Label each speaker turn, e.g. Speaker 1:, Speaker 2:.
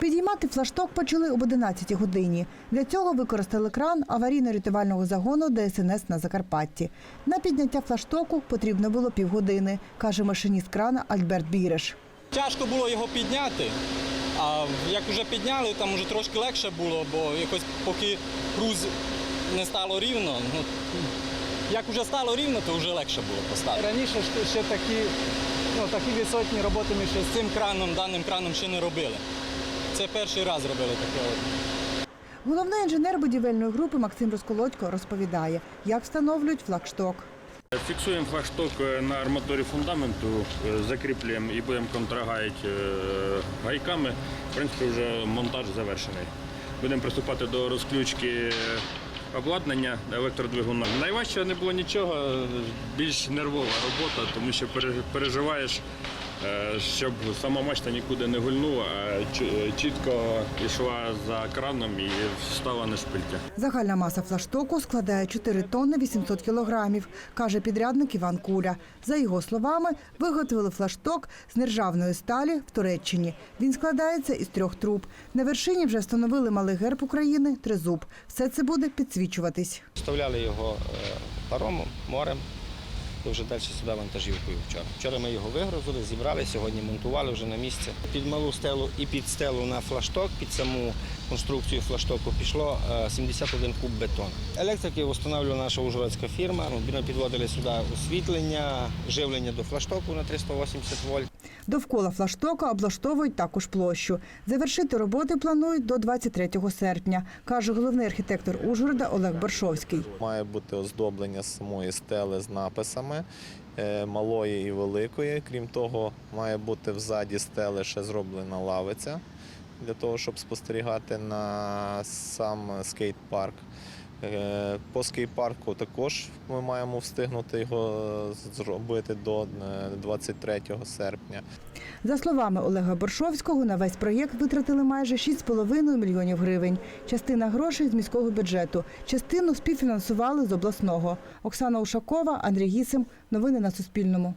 Speaker 1: Підіймати флашток почали об 11 годині. Для цього використали кран аварійно-рятувального загону ДСНС на Закарпатті. На підняття флаштоку потрібно було півгодини, каже машиніст крана Альберт Біреш.
Speaker 2: Тяжко було його підняти, а як вже підняли, там вже трошки легше було, бо якось поки круз не стало рівно, ну, як вже стало рівно, то вже легше було поставити. Раніше ще такі, ну, такі висотні роботи ми ще з цим краном, даним краном ще не робили. Це перший раз робили таке.
Speaker 1: Головний інженер будівельної групи Максим Розколодько розповідає, як встановлюють флагшток.
Speaker 3: Фіксуємо флагшток е, на арматурі фундаменту, е, закріплюємо і будемо контрагаяти е, гайками. В принципі, вже монтаж завершений. Будемо приступати до розключки обладнання електродвигуна. Найважче не було нічого, більш нервова робота, тому що переживаєш, щоб сама мачта нікуди не гульнула, а чітко йшла за краном і встала на шпильки.
Speaker 1: Загальна маса флаштоку складає 4 тонни 800 кілограмів, каже підрядник Іван Куля. За його словами, виготовили флашток з нержавної сталі в Туреччині. Він складається із трьох труб. На вершині вже встановили малий герб України тризуб. Все це буде підсвічуватись.
Speaker 4: Вставляли його е, паромом, морем, і вже далі сюди вантажівкою вчора. Вчора ми його вигрузили, зібрали, сьогодні монтували вже на місці. Під малу стелу і під стелу на флашток, під саму конструкцію флаштоку пішло е, 71 куб бетону. Електрики встановлювала наша ужгородська фірма. Ми підводили сюди освітлення, живлення до флаштоку на 380 вольт.
Speaker 1: Довкола флаштока облаштовують також площу. Завершити роботи планують до 23 серпня, каже головний архітектор Ужгорода Олег Боршовський.
Speaker 5: Має бути оздоблення самої стели з написами е, малої і великої. Крім того, має бути взаді стели ще зроблена лавиця для того, щоб спостерігати на сам скейт-парк. Е, По скейт-парку також ми маємо встигнути його зробити до е, 23 серпня.
Speaker 1: За словами Олега Боршовського, на весь проєкт витратили майже 6,5 мільйонів гривень. Частина грошей з міського бюджету, частину співфінансували з обласного. Оксана Ушакова, Андрій Гісим. Новини на Суспільному.